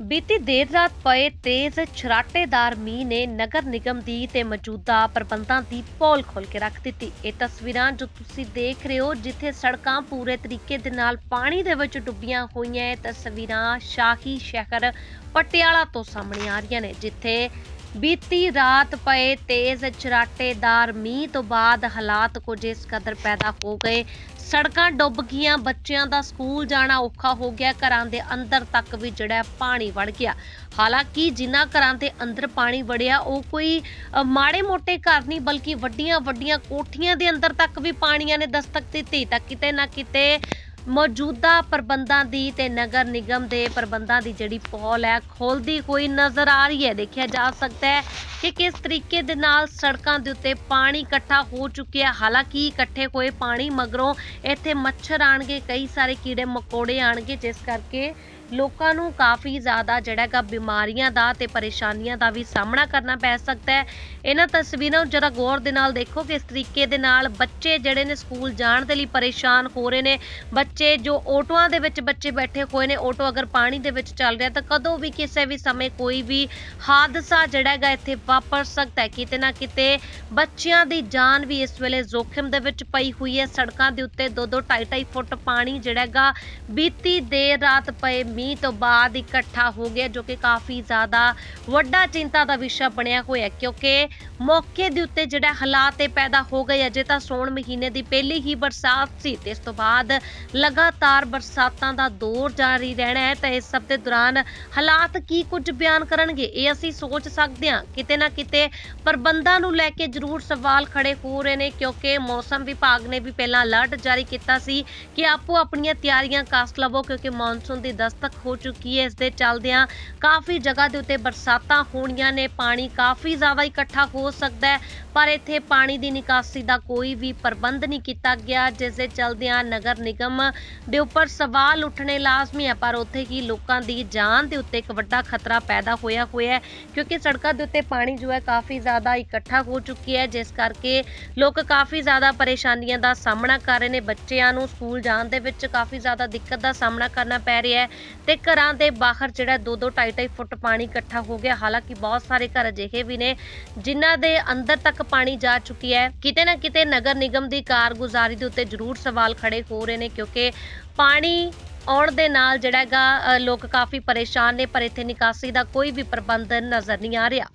ਬੀਤੀ ਦੇਰ ਰਾਤ ਪਏ ਤੇਜ਼ ਛਰਾਟੇਦਾਰ ਮੀਂਹ ਨੇ ਨਗਰ ਨਿਗਮ ਦੀ ਤੇ ਮੌਜੂਦਾ ਪ੍ਰਬੰਧਾਂ ਦੀ ਪੋਲ ਖੋਲ ਕੇ ਰੱਖ ਦਿੱਤੀ। ਇਹ ਤਸਵੀਰਾਂ ਜੋ ਤੁਸੀਂ ਦੇਖ ਰਹੇ ਹੋ, ਜਿੱਥੇ ਸੜਕਾਂ ਪੂਰੇ ਤਰੀਕੇ ਦੇ ਨਾਲ ਪਾਣੀ ਦੇ ਵਿੱਚ ਡੁੱਬੀਆਂ ਹੋਈਆਂ ਤਸਵੀਰਾਂ ਸ਼ਾਹੀ ਸ਼ਹਿਰ ਪਟਿਆਲਾ ਤੋਂ ਸਾਹਮਣੇ ਆ ਰਹੀਆਂ ਨੇ, ਜਿੱਥੇ ਬੀਤੀ ਰਾਤ ਪਏ ਤੇਜ਼ ਛਰਾਟੇਦਾਰ ਮੀਂਹ ਤੋਂ ਬਾਅਦ ਹਾਲਾਤ ਕੁਝ ਇਸ ਕਦਰ ਪੈਦਾ ਹੋ ਗਏ। ਸੜਕਾਂ ਡੁੱਬ ਗਈਆਂ, ਬੱਚਿਆਂ ਦਾ ਸਕੂਲ ਜਾਣਾ ਔਖਾ ਹੋ ਗਿਆ, ਘਰਾਂ ਦੇ ਅੰਦਰ ਤੱਕ ਵੀ ਜਿਹੜਾ ਪਾਣੀ ਵੜ ਗਿਆ। ਹਾਲਾਂਕਿ ਜਿਨ੍ਹਾਂ ਘਰਾਂ ਦੇ ਅੰਦਰ ਪਾਣੀ ਵੜਿਆ, ਉਹ ਕੋਈ ਮਾੜੇ ਮੋਟੇ ਘਰ ਨਹੀਂ, ਬਲਕਿ ਵੱਡੀਆਂ ਵੱਡੀਆਂ ਕੋਠੀਆਂ ਦੇ ਅੰਦਰ ਤੱਕ ਵੀ ਪਾਣੀਆਂ ਨੇ ਦਸਤਕ ਦਿੱਤੀ। ਤਾਂ ਕਿਤੇ ਨਾ ਕਿਤੇ ਮੌਜੂਦਾ ਪ੍ਰਬੰਧਾਂ ਦੀ ਤੇ ਨਗਰ ਨਿਗਮ ਦੇ ਪ੍ਰਬੰਧਾਂ ਦੀ ਜਿਹੜੀ ਪੋਲ ਹੈ, ਖੋਲਦੀ ਹੋਈ ਨਜ਼ਰ ਆ ਰਹੀ ਹੈ। ਦੇਖਿਆ ਜਾ ਸਕਦਾ ਹੈ ਕਿ ਕਿਸ ਤਰੀਕੇ ਦੇ ਨਾਲ ਸੜਕਾਂ ਦੇ ਉੱਤੇ ਪਾਣੀ ਇਕੱਠਾ ਹੋ ਚੁੱਕਿਆ ਹਾਲਾਂਕਿ ਇਕੱਠੇ ਹੋਏ ਪਾਣੀ ਮਗਰੋਂ ਇੱਥੇ ਮੱਛਰ ਆਣਗੇ ਕਈ ਸਾਰੇ ਕੀੜੇ ਮਕੌੜੇ ਆਣਗੇ ਜਿਸ ਕਰਕੇ ਲੋਕਾਂ ਨੂੰ ਕਾਫੀ ਜ਼ਿਆਦਾ ਜਿਹੜਾ ਹੈਗਾ ਬਿਮਾਰੀਆਂ ਦਾ ਤੇ ਪਰੇਸ਼ਾਨੀਆਂ ਦਾ ਵੀ ਸਾਹਮਣਾ ਕਰਨਾ ਪੈ ਸਕਦਾ ਹੈ। ਇਹਨਾਂ ਤਸਵੀਰਾਂ ਨੂੰ ਜਰਾ ਗੌਰ ਦੇ ਨਾਲ ਦੇਖੋ ਕਿਸ ਤਰੀਕੇ ਦੇ ਨਾਲ ਬੱਚੇ ਜਿਹੜੇ ਨੇ ਸਕੂਲ ਜਾਣ ਦੇ ਲਈ ਪਰੇਸ਼ਾਨ ਹੋ ਰਹੇ ਨੇ। ਬੱਚੇ ਜੋ ਆਟੋਆਂ ਦੇ ਵਿੱਚ ਬੱਚੇ ਬੈਠੇ ਹੋਏ ਨੇ, ਆਟੋ ਅਗਰ ਪਾਣੀ ਦੇ ਵਿੱਚ ਚੱਲ ਰਿਹਾ ਤਾਂ ਕਦੋਂ ਵੀ ਕਿਸੇ ਵੀ ਸਮੇਂ ਕੋਈ ਵੀ ਹਾਦਸਾ ਜਿਹੜਾ ਹੈਗਾ ਇੱਥੇ ਵਾਪਰ ਸਕਦਾ ਹੈ। ਕਿਤੇ ਨਾ ਕਿਤੇ ਬੱਚਿਆਂ ਦੀ ਜਾਨ ਵੀ ਇਸ ਵੇਲੇ ਜ਼ੋਖਿਮ ਦੇ ਵਿੱਚ ਪਈ ਹੋਈ ਹੈ। ਸੜਕਾਂ ਦੇ ਉੱਤੇ 2-2 2.5 ਫੁੱਟ ਪਾਣੀ ਜਿਹੜਾ ਹੈਗਾ ਬੀਤੀ ਦੇਰ ਰਾਤ ਪਏ ਮੀਂਹ ਤੋਂ ਬਾਅਦ ਇਕੱਠਾ ਹੋ ਗਿਆ, ਜੋ ਕਿ ਕਾਫੀ ਜ਼ਿਆਦਾ ਵੱਡਾ ਚਿੰਤਾ ਦਾ ਵਿਸ਼ਾ ਬਣਿਆ ਹੋਇਆ ਕਿਉਂਕਿ ਮੌਕੇ ਦੇ ਉੱਤੇ ਜਿਹੜਾ ਹਾਲਾਤ ਇਹ ਪੈਦਾ ਹੋ ਗਏ, ਅਜੇ ਤਾਂ ਸੌਣ ਮਹੀਨੇ ਦੀ ਪਹਿਲੀ ਹੀ ਬਰਸਾਤ ਸੀ ਤੇ ਇਸ ਤੋਂ ਬਾਅਦ ਲਗਾਤਾਰ ਬਰਸਾਤਾਂ ਦਾ ਦੌਰ ਜਾਰੀ ਰਹਿਣਾ ਹੈ, ਤਾਂ ਇਸ ਸਭ ਦੇ ਦੌਰਾਨ ਹਾਲਾਤ ਕੀ ਕੁਝ ਬਿਆਨ ਕਰਨਗੇ, ਇਹ ਅਸੀਂ ਸੋਚ ਸਕਦੇ ਹਾਂ। ਕਿਤੇ ਨਾ ਕਿਤੇ ਪ੍ਰਬੰਧਾਂ ਨੂੰ ਲੈ ਕੇ ਜ਼ਰੂਰ ਸਵਾਲ ਖੜੇ ਹੋ ਰਹੇ ਨੇ, ਕਿਉਂਕਿ ਮੌਸਮ ਵਿਭਾਗ ਨੇ ਵੀ ਪਹਿਲਾਂ ਅਲਰਟ ਜਾਰੀ ਕੀਤਾ ਸੀ ਕਿ ਆਪੋ ਆਪਣੀਆਂ ਤਿਆਰੀਆਂ ਕਾਸ ਲਵੋ, ਕਿਉਂਕਿ ਮੌਨਸੂਨ ਦੀ ਦਸਤਕ ਹੋ ਚੁੱਕੀ ਹੈ। ਇਸ ਦੇ ਚੱਲਦਿਆਂ ਕਾਫੀ ਜਗ੍ਹਾ ਦੇ ਉੱਤੇ ਬਰਸਾਤਾਂ ਹੋਣੀਆਂ ਨੇ, ਪਾਣੀ ਕਾਫੀ ਜ਼ਿਆਦਾ ਇਕੱਠਾ ਹੋ ਸਕਦਾ ਹੈ, ਪਰ ਇੱਥੇ ਪਾਣੀ ਦੀ ਨਿਕਾਸੀ ਦਾ ਕੋਈ ਵੀ ਪ੍ਰਬੰਧ ਨਹੀਂ ਕੀਤਾ ਗਿਆ, ਜਿਸ ਦੇ ਚੱਲਦਿਆਂ ਨਗਰ ਨਿਗਮ ਦੇ ਉੱਪਰ ਸਵਾਲ ਉੱਠਣੇ ਲਾਜ਼ਮੀ ਹੈ, ਪਰ ਉੱਥੇ ਹੀ ਲੋਕਾਂ ਦੀ ਜਾਨ ਦੇ ਉੱਤੇ ਇੱਕ ਵੱਡਾ ਖਤਰਾ ਪੈਦਾ ਹੋਇਆ ਹੋਇਆ ਹੈ, ਕਿਉਂਕਿ ਸੜਕਾਂ ਦੇ ਉੱਤੇ ਪਾਣੀ ਜੋ ਹੈ ਕਾਫੀ ਜ਼ਿਆਦਾ ਇਕੱਠਾ ਹੋ ਚੁੱਕੀ ਹੈ, ਜਿਸ ਕਰਕੇ ਲੋਕ ਕਾਫੀ ਜ਼ਿਆਦਾ ਪਰੇਸ਼ਾਨੀਆਂ ਦਾ ਸਾਹਮਣਾ ਕਰ ਰਹੇ ਨੇ, ਬੱਚਿਆਂ ਨੂੰ ਸਕੂਲ ਜਾਣ ਦੇ ਵਿੱਚ ਕਾਫੀ ਜ਼ਿਆਦਾ ਦਿੱਕਤ ਦਾ ਸਾਹਮਣਾ ਕਰਨਾ ਪੈ ਰਿਹਾ ਹੈ ਤੇ ਘਰਾਂ ਦੇ ਬਾਹਰ ਜਿਹੜਾ 2-2 2.5 ਫੁੱਟ ਪਾਣੀ ਇਕੱਠਾ ਹੋ ਗਿਆ, ਹਾਲਾਂਕਿ ਬਹੁਤ ਸਾਰੇ ਘਰ ਅਜਿਹੇ ਵੀ ਨੇ ਜਿਨ੍ਹਾਂ ਦੇ ਅੰਦਰ ਤੱਕ ਪਾਣੀ ਜਾ ਚੁੱਕੀ ਹੈ। ਕਿਤੇ ਨਾ ਕਿਤੇ ਨਗਰ ਨਿਗਮ ਦੀ ਕਾਰਗੁਜ਼ਾਰੀ ਦੇ ਉੱਤੇ ਜ਼ਰੂਰ ਸਵਾਲ ਖੜੇ ਹੋ ਰਹੇ ਨੇ, ਕਿਉਂਕਿ ਪਾਣੀ ਆਉਣ ਦੇ ਨਾਲ ਜਿਹੜਾ ਹੈਗਾ ਲੋਕ ਕਾਫੀ ਪਰੇਸ਼ਾਨ ਨੇ, ਪਰ ਇੱਥੇ ਨਿਕਾਸੀ ਦਾ ਕੋਈ ਵੀ ਪ੍ਰਬੰਧ ਨਜ਼ਰ ਨਹੀਂ ਆ ਰਿਹਾ।